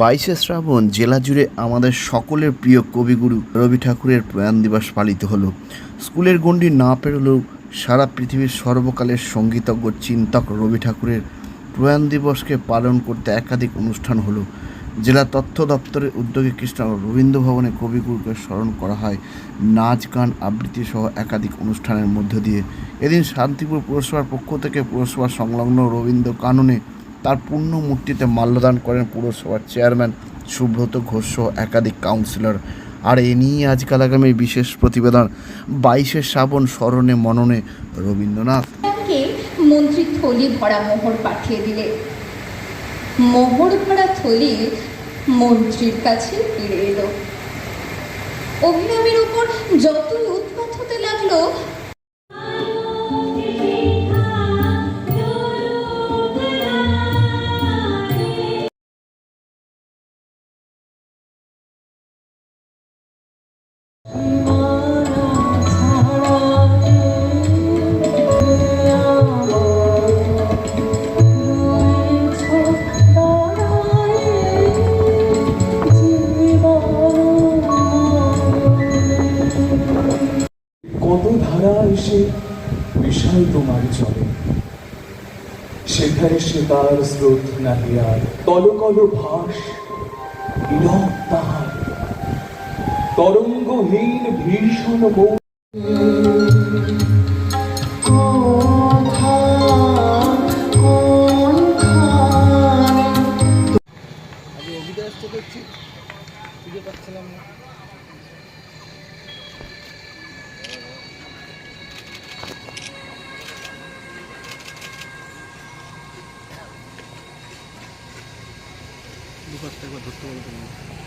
বাইশে শ্রাবণ জেলা জুড়ে আমাদের সকলের প্রিয় কবিগুরু রবি ঠাকুরের প্রয়াণ দিবস পালিত হলো। স্কুলের গণ্ডি না পেরোলেও সারা পৃথিবীর সর্বকালের সঙ্গীতজ্ঞ, চিন্তক রবি ঠাকুরের প্রয়াণ দিবসকে পালন করতে একাধিক অনুষ্ঠান হলো। জেলা তথ্য দপ্তরের উদ্যোগে কৃষ্ণ রবীন্দ্র ভবনে কবিগুরুকে স্মরণ করা হয়। নাচ, গান, আবৃত্তি সহ একাধিক অনুষ্ঠানের মধ্য দিয়ে। এদিন শান্তিপুর পুরসভার পক্ষ থেকে পুরসভা সংলগ্ন রবীন্দ্র কাননে তার পূর্ণ মূর্তিতে মাল্যদান করেন পুরসভার চেয়ারম্যান সুব্রত ঘোষ সহ একাধিক কাউন্সিলর। আর এ নিয়ে আজকাল আগামী বিশেষ প্রতিবেদন। বাইশে শ্রাবণ স্মরণে মননে রবীন্দ্রনাথ। মন্ত্রী থলি ভরা মোহর পাঠিয়ে দিলে। মোহর ভরা থলি মন্ত্রীর কাছে ফিরে এলো। অভিনবের উপর যতই উৎপাত কত ধারা এসে বিশাল তোমার চলে। সেখানে সে তার স্রোত নাহি আর। কল কল ভাস তাহার তরঙ্গহীন ভীষণ মৌ খুঁজে পাচ্ছিলাম না। দুপাশটা একবার ধরতে বলতে